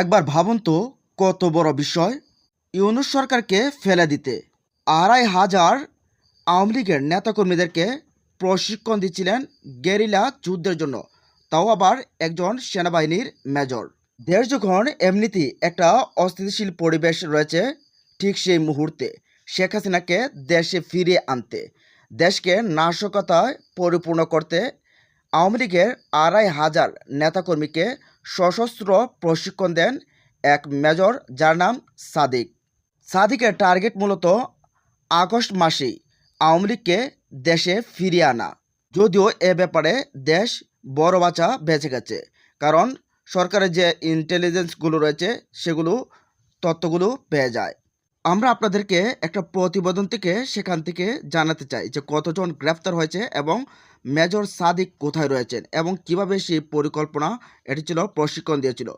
একবার ভাবুন তো কত বড় বিষয়। ইউনুস সরকারকে ফেলে দিতে আড়াই হাজার আওয়ামী লীগের নেতাকর্মীদেরকে প্রশিক্ষণ দিচ্ছিলেন গেরিলা যুদ্ধের জন্য, তাও আবার একজন সেনাবাহিনীর মেজর। দেশ যখন এমনিতেই একটা অস্থিতিশীল পরিবেশ রয়েছে, ঠিক সেই মুহূর্তে শেখ হাসিনাকে দেশে ফিরিয়ে আনতে, দেশকে নাশকতায় পরিপূর্ণ করতে আওয়ামী লীগের আড়াই হাজার নেতাকর্মীকে সশস্ত্র প্রশিক্ষণ দেন এক মেজর যার নাম সাদিক। সাদিকের টার্গেট মূলত আগস্ট মাসে আওয়ামী লীগকে দেশে ফিরিয়ে আনা। যদিও এ ব্যাপারে দেশ বড় বাঁচা বেঁচে গেছে, কারণ সরকারের যে ইন্টেলিজেন্সগুলো রয়েছে, সেগুলো তথ্যগুলো পেয়ে যায়। আমরা আপনাদেরকে একটা প্রতিবেদন থেকে সেখান থেকে জানাতে চাই যে কতজন গ্রেফতার হয়েছে এবং মেজর সাদিক কোথায় রয়েছেন এবং কীভাবে সেই পরিকল্পনা, এটি ছিল প্রশিক্ষণ দিয়েছিল।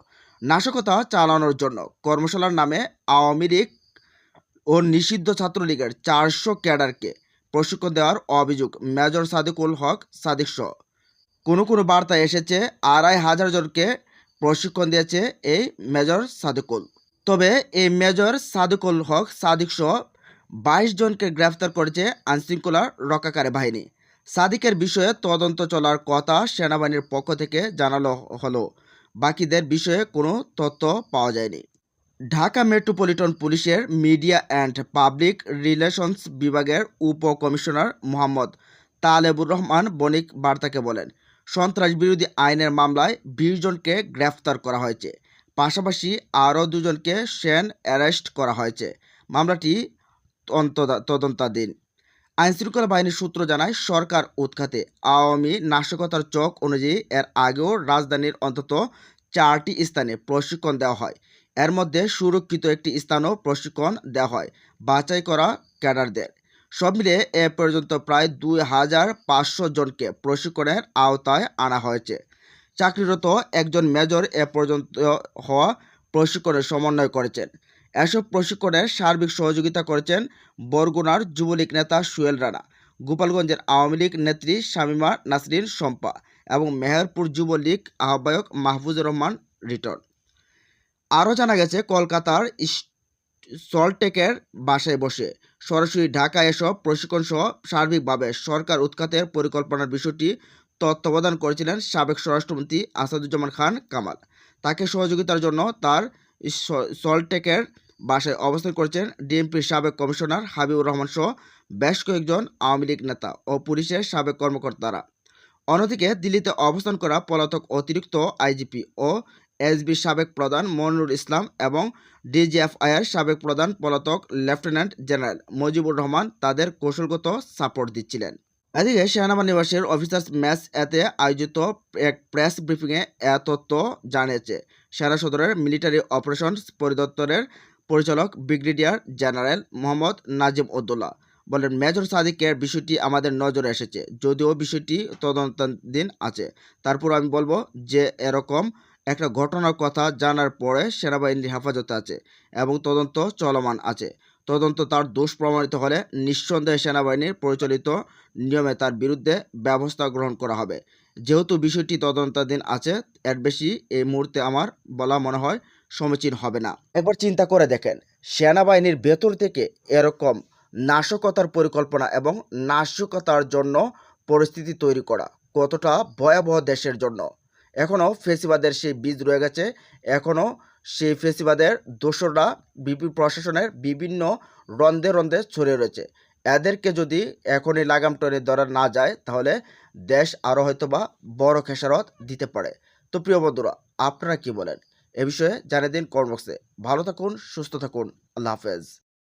নাশকতা চালানোর জন্য কর্মশালার নামে আওয়ামী লীগ ও নিষিদ্ধ ছাত্রলীগের চারশো ক্যাডারকে প্রশিক্ষণ দেওয়ার অভিযোগ মেজর সাদিকুল হক সাদিক সহ। কোনো কোনো বার্তায় এসেছে, আড়াই হাজার জনকে প্রশিক্ষণ দিয়েছে এই মেজর সাদিকুল। তবে এই মেজর সাদিকুল হক সাদিক সহ বাইশ জনকে গ্রেফতার করেছে আইনশৃঙ্খলা রক্ষাকারী বাহিনী। সাদিকের বিষয়ে তদন্ত চলার কথা সেনাবাহিনীর পক্ষ থেকে জানানো হলো। বাকিদের বিষয়ে কোনো তথ্য পাওয়া যায়নি। ঢাকা মেট্রোপলিটন পুলিশের মিডিয়া অ্যান্ড পাবলিক রিলেশনস বিভাগের উপ কমিশনার মোহাম্মদ তালেবুর রহমান বণিক বার্তাকে বলেন, সন্ত্রাস বিরোধী আইনের মামলায় বিশ জনকে গ্রেফতার করা হয়েছে। পাশাপাশি আরও দুজনকে সেন অ্যারেস্ট করা হয়েছে। মামলাটি তদন্তাধীন। আইনশৃঙ্খলা বাহিনীর সূত্র জানায়, সরকার উৎখাতে আওয়ামী নাশকতার চক অনুযায়ী এর আগেও রাজধানীর অন্তত চারটি স্থানে প্রশিক্ষণ দেওয়া হয়। এর মধ্যে সুরক্ষিত একটি স্থানও প্রশিক্ষণ দেওয়া হয়, বাছাই করা ক্যাডারদের। সব মিলিয়ে এ পর্যন্ত প্রায় দুই হাজার পাঁচশো জনকে প্রশিক্ষণের আওতায় আনা হয়েছে। চাকরিরত একজন মেজর এ পর্যন্ত হওয়া প্রশিক্ষণের সমন্বয় করেছেন। এসব প্রশিক্ষণের সার্বিক সহযোগিতা করেছেন বরগুনার যুবলীগ নেতা সুয়েল রানা, গোপালগঞ্জের আওয়ামী লীগ নেত্রী শামীমা নাসরিন শম্পা এবং মেহেরপুর যুবলীগ আহ্বায়ক মাহফুজুর রহমান রিটন। আরও জানা গেছে, কলকাতার সল্টেকের বাসায় বসে সরাসরি ঢাকায় এসব প্রশিক্ষণ সহ সার্বিকভাবে সরকার উৎখাতের পরিকল্পনার বিষয়টি তত্ত্বাবধান করেছিলেন সাবেক স্বরাষ্ট্রমন্ত্রী আসাদুজ্জামান খান কামাল। তাকে সহযোগিতার জন্য তার সল্টেকের বাসায় অবস্থান করেছেন ডিএমপির সাবেক কমিশনার হাবিবুর রহমান সহ বেশ কয়েকজন আওয়ামী লীগ নেতা ও পুলিশের সাবেক কর্মকর্তারা। অন্যদিকে দিল্লিতে অবস্থান করা পলাতক অতিরিক্ত আইজিপি ও এসবির সাবেক প্রধান মনিরুল ইসলাম এবং ডিজিএফআইয়ের সাবেক প্রধান পলাতক লেফটেন্যান্ট জেনারেল মজিবুর রহমান তাদের কৌশলগত সাপোর্ট দিচ্ছিলেন। এদিকে সেনাবাহিনী নিবাসের অফিসার্স ম্যাচ এতে আয়োজিত এক প্রেস ব্রিফিংয়ে এ তথ্য জানিয়েছে। সেনা সদরের মিলিটারি অপারেশনস পরিদপ্তরের পরিচালক ব্রিগেডিয়ার জেনারেল মোহাম্মদ নাজিম উদ্দোল্লা বলেন, মেজর সাদিকের বিষয়টি আমাদের নজরে এসেছে, যদিও বিষয়টি তদন্তাধীন আছে। তারপর আমি বলব যে এরকম একটা ঘটনার কথা জানার পরে সেনাবাহিনীর হেফাজতে আছে এবং তদন্ত চলমান আছে। তদন্ত তার দোষ প্রমাণিত হলে নিঃসন্দেহে সেনাবাহিনীর পরিচালিত নিয়মে তার বিরুদ্ধে ব্যবস্থা গ্রহণ করা হবে। যেহেতু বিষয়টি তদন্তাধীন আছে, এর বেশি এই মুহূর্তে আমার বলা মনে হয় সমীচীন হবে না। একবার চিন্তা করে দেখেন, সেনাবাহিনীর ভেতর থেকে এরকম নাশকতার পরিকল্পনা এবং নাশকতার জন্য পরিস্থিতি তৈরি করা কতটা ভয়াবহ দেশের জন্য। এখনও ফেসিবাদের সেই বীজ রয়ে গেছে, এখনও সেই ফেসিবাদের দোষরা বিপি প্রশাসনের বিভিন্ন রন্ধে রন্ধে ছড়িয়ে রয়েছে। এদেরকে যদি এখনই লাগাম টনে ধরা না যায়, তাহলে দেশ আরও হয়তো বা বড় খেসারত দিতে পারে। তো প্রিয় বন্ধুরা, আপনারা কি বলেন? এ বিষয়ে জানিয়ে দিন কর্মক্সে ভালো থাকুন, সুস্থ থাকুন। আল্লাহ হাফেজ।